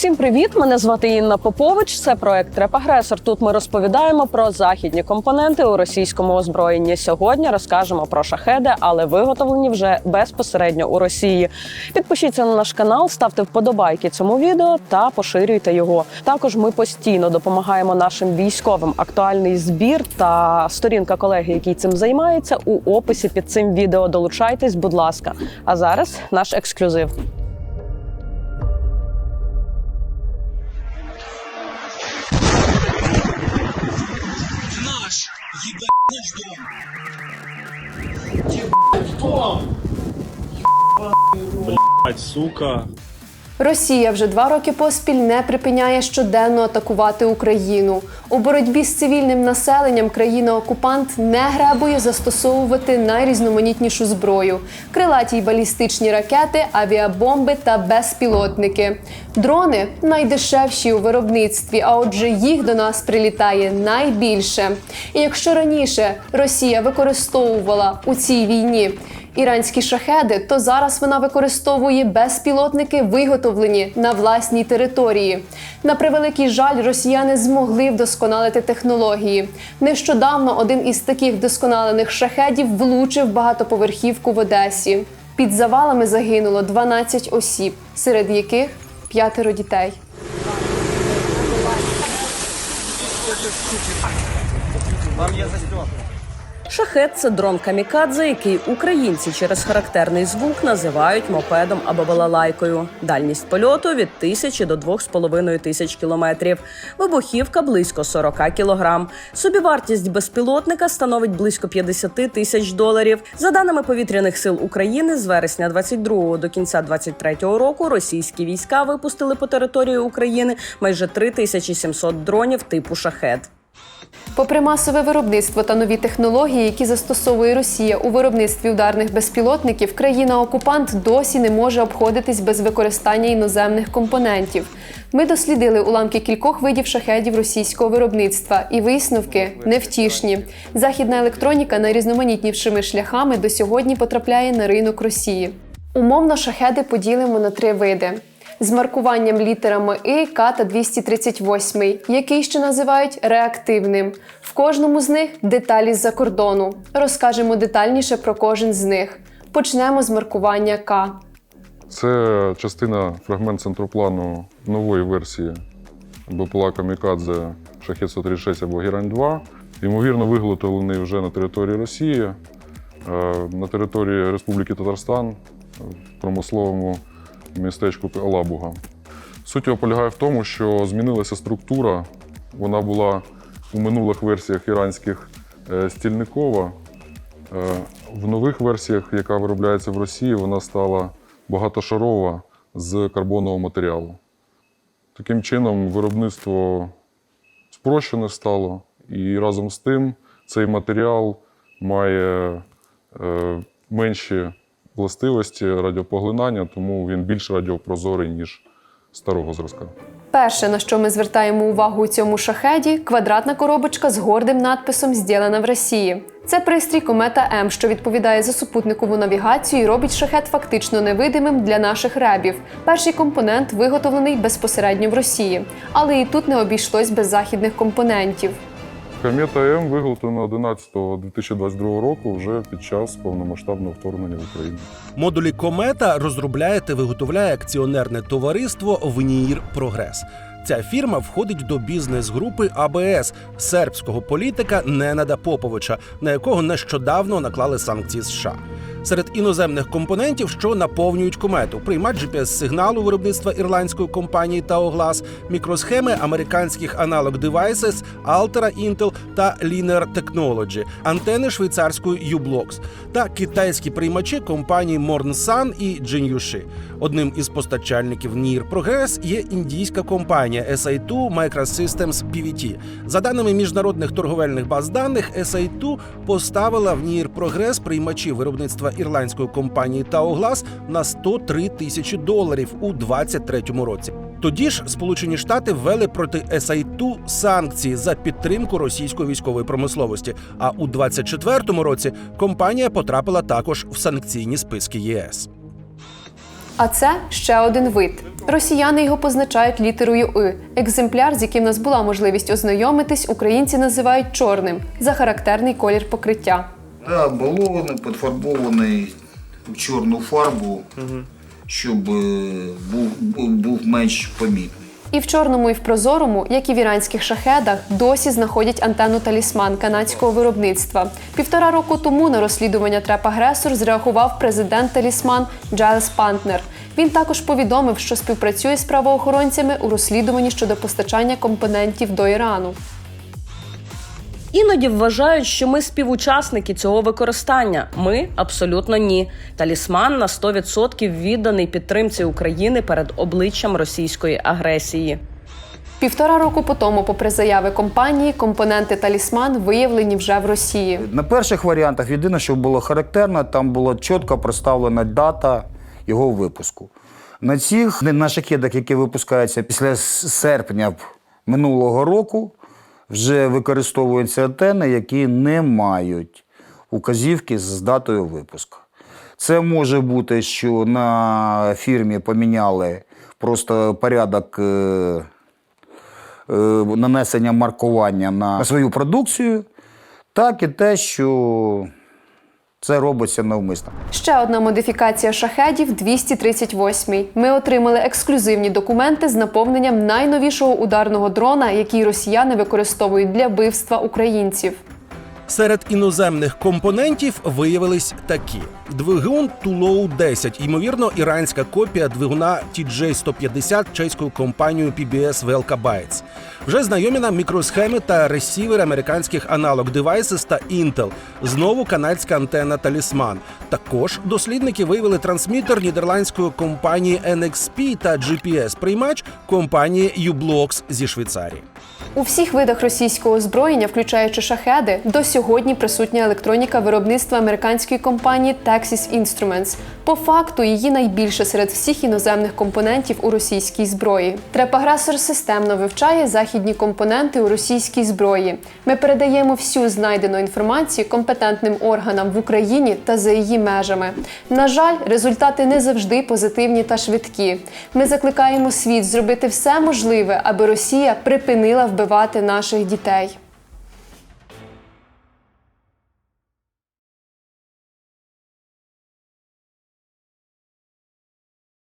Всім привіт! Мене звати Інна Попович. Це проект Репагресор. Тут ми розповідаємо про західні компоненти у російському озброєнні. Сьогодні розкажемо про шахеди, але виготовлені вже безпосередньо у Росії. Підпишіться на наш канал, ставте вподобайки цьому відео та поширюйте його. Також ми постійно допомагаємо нашим військовим. Актуальний збір та сторінка колеги, який цим займається, у описі під цим відео. Долучайтесь, будь ласка. А зараз наш ексклюзив. Сука. Росія вже два роки поспіль не припиняє щоденно атакувати Україну. У боротьбі з цивільним населенням країна-окупант не гребує застосовувати найрізноманітнішу зброю: крилаті й балістичні ракети, авіабомби та безпілотники. Дрони найдешевші у виробництві, а отже, їх до нас прилітає найбільше. І якщо раніше Росія використовувала у цій війні іранські шахеди, то зараз вона використовує безпілотники, виготовлені на власній території. На превеликий жаль, росіяни змогли вдосконалити технології. Нещодавно один із таких вдосконалених шахедів влучив багатоповерхівку в Одесі. Під завалами загинуло 12 осіб, серед яких п'ятеро дітей. Шахет це дрон камікадзе, який українці через характерний звук називають мопедом або балалайкою. Дальність польоту від тисячі до двох з половиною тисяч кілометрів. Вибухівка близько 40 кілограм. Собівартість безпілотника становить близько 50 тисяч доларів. За даними повітряних сил України, з вересня 22 до кінця 23 року російські війська випустили по території України майже 3700 дронів типу шахет. Попри масове виробництво та нові технології, які застосовує Росія у виробництві ударних безпілотників, країна-окупант досі не може обходитись без використання іноземних компонентів. Ми дослідили уламки кількох видів шахедів російського виробництва, і висновки невтішні. Західна електроніка найрізноманітнішими шляхами до сьогодні потрапляє на ринок Росії. Умовно шахеди поділимо на три види. З маркуванням літерами І, К та 238, який ще називають реактивним. В кожному з них деталі з-за кордону. Розкажемо детальніше про кожен з них. Почнемо з маркування К. Це частина фрагмент центроплану нової версії БПЛА Камікадзе Шахет 136 або Герань 2. Ймовірно, виготовлений вже на території Росії, е, на території Республіки Татарстан, в промисловому містечку Алабуга. Суть його полягає в тому, що змінилася структура. Вона була у минулих версіях іранських е, стільникова. Е, В нових версіях, яка виробляється в Росії, вона стала багатошарова з карбонового матеріалу. Таким чином, виробництво спрощене стало, і разом з тим цей матеріал має е, менші властивості радіопоглинання, тому він більш радіопрозорий, ніж старого зразка. Перше, на що ми звертаємо увагу у цьому шахеді, квадратна коробочка з гордим надписом «Зділена в Росії. Це пристрій комета М, що відповідає за супутникову навігацію і робить шахет фактично невидимим для наших ребів. Перший компонент виготовлений безпосередньо в Росії, але і тут не обійшлось без західних компонентів. Комета М виготовлена 11-2022 року вже під час повномасштабного вторгнення в Україну. Модулі комета розробляє та виготовляє акціонерне товариство Вніїр Прогрес. Ця фірма входить до бізнес-групи АБС сербського політика Ненада Поповича, на якого нещодавно наклали санкції США. Серед іноземних компонентів, що наповнюють комету, приймач GPS-сигналу виробництва ірландської компанії Таоглас, мікросхеми американських аналог Devices, Altera Intel та Linear Technology, антени швейцарської U-Blocks та китайські приймачі компанії Mornsan і Jinyushi. Одним із постачальників NIR Progress є індійська компанія SI2 Microsystems PVT. За даними міжнародних торговельних баз даних, SI2 поставила в NIR Progress приймачі виробництва ірландської компанії Taoglas на 103 тисячі доларів у 2023 році. Тоді ж Сполучені Штати ввели проти SI2 санкції за підтримку російської військової промисловості. А у 2024 році компанія потрапила також в санкційні списки ЄС. А це ще один вид. Росіяни його позначають літерою «и». Екземпляр, з яким нас була можливість ознайомитись, українці називають чорним за характерний колір покриття. Да, балони підфарбований в чорну фарбу, щоб е, був, був, був менш помітний. І в чорному, і в прозорому, як і в іранських шахедах, досі знаходять антенну талісман канадського виробництва. Півтора року тому на розслідування треп агресор зреагував президент талісман Джайлс Пантнер. Він також повідомив, що співпрацює з правоохоронцями у розслідуванні щодо постачання компонентів до Ірану. Іноді вважають, що ми співучасники цього використання. Ми абсолютно ні. Талісман на 100% відданий підтримці України перед обличчям російської агресії. Півтора року по тому, попри заяви компанії, компоненти талісман виявлені вже в Росії. На перших варіантах єдине, що було характерно, там була чітко представлена дата його випуску. На цих на шахедах, які випускаються після серпня минулого року, вже використовуються антени, які не мають указівки з датою випуску. Це може бути, що на фірмі поміняли просто порядок е, е, нанесення маркування на свою продукцію, так і те, що це робиться навмисно. Ще одна модифікація шахедів 238. Ми отримали ексклюзивні документи з наповненням найновішого ударного дрона, який росіяни використовують для вбивства українців. Серед іноземних компонентів виявились такі: двигун Тулоу 10 ймовірно, іранська копія двигуна TJ-150 чеською компанією PBS VLK Bytes. Вже знайомі нам мікросхеми та ресівери американських аналог Devices та Intel. Знову канадська антенна Талісман. Також дослідники виявили трансмітер нідерландської компанії NXP та GPS-приймач компанії U-Blocks зі Швейцарії. У всіх видах російського озброєння, включаючи шахеди, до сьогодні присутня електроніка виробництва американської компанії Texas Instruments. По факту її найбільше серед всіх іноземних компонентів у російській зброї. Трепагресор системно вивчає західні компоненти у російській зброї. Ми передаємо всю знайдену інформацію компетентним органам в Україні та за її межами. На жаль, результати не завжди позитивні та швидкі. Ми закликаємо світ зробити все можливе, аби Росія припинила вбивати наших дітей.